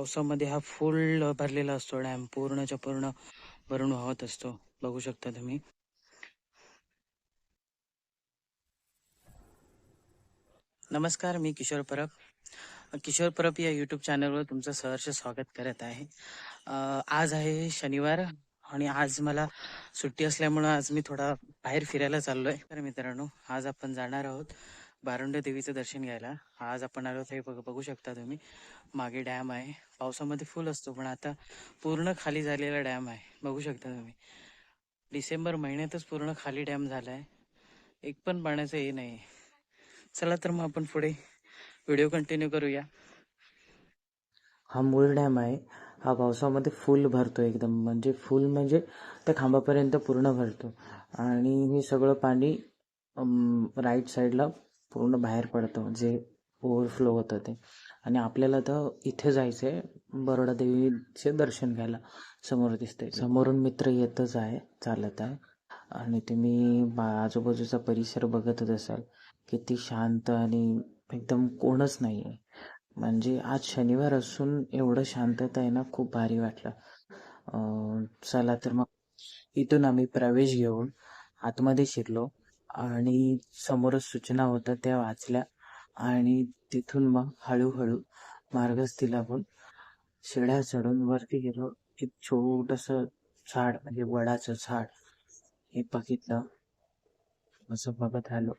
पावसामध्ये हा फुल भरलेला असतो डॅम पूर्णच्या पूर्ण भरून वाहत असतो. बघू शकता तुम्ही. नमस्कार मी किशोर परब. किशोर परब या यूट्यूब चॅनलवर तुमचं सहर्ष स्वागत करत आहे. आज आहे शनिवार आणि आज मला सुट्टी असल्यामुळं आज मी थोडा बाहेर फिरायला चाललोय. तर मित्रांनो आज आपण जाणार आहोत बारुंड देवीचं दर्शन घ्यायला. आज आपण आलो हे बघ बघू शकता तुम्ही. मागे डॅम आहे. पावसामध्ये फुल असतो पण आता पूर्ण खाली झालेला डॅम आहे. बघू शकता तुम्ही. डिसेंबर महिन्यातच पूर्ण खाली डॅम झाला आहे एक पण पाण्याचं हे नाही. चला तर मग आपण पुढे व्हिडिओ कंटिन्यू करूया. हा मूळ डॅम आहे. हा पावसामध्ये फुल भरतो एकदम. म्हणजे फुल म्हणजे त्या खांबापर्यंत पूर्ण भरतो. आणि हे सगळं पाणी राईट साईडला पूर्ण बाहेर पडतं जे ओव्हरफ्लो होतं ते. आणि आपल्याला तर इथे जायचं आहे बरोडा देवीचे दर्शन घ्यायला. समोर दिसते समोरून मित्र येतच आहे चालत आहे. आणि तुम्ही बा आजूबाजूचा परिसर बघतच असाल किती शांत आणि एकदम कोणच नाही आहे म्हणजे आज शनिवार असून एवढं शांतता आहे ना खूप भारी वाटलं. चला तर मग इथून आम्ही प्रवेश घेऊन आतमध्ये शिरलो. आणि समोरच सूचना होत्या त्या वाचल्या. आणि तिथून मग हळूहळू मार्गस्थिला आपण शिड्या चढून वरती गेलो. एक छोटस झाड म्हणजे वडाचं झाड हे बघितलं. असं बघत आलो.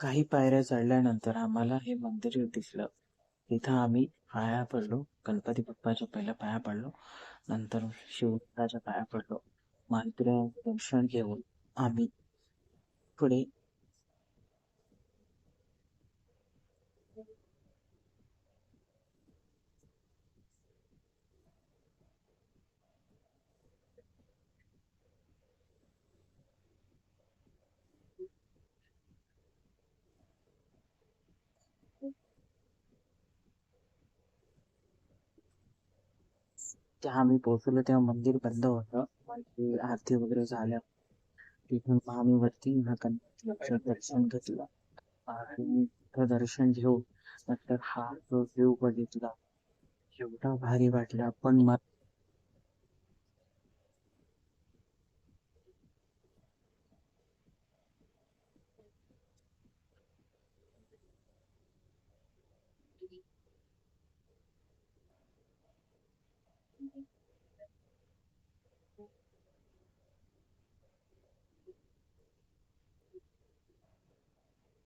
काही पायऱ्या चढल्यानंतर आम्हाला हे मंदिर दिसलं. तिथं आम्ही पाया पडलो. गणपती बाप्पाच्या पहिल्या पाया पडलो. नंतर शिवराच्या पाया पडलो. मार्गदर्शन दर्शन घेऊन आम्ही पुढे तेव्हा आम्ही पोहोचलो तेव्हा मंदिर बंद होतं. आरती वगैरे झाल्या. तिथून आम्ही वरती दर्शन घेतलं. आणि तिथं दर्शन घेऊन नंतर हा जो व्ह्यू बघितला एवढा भारी वाटला. पण मग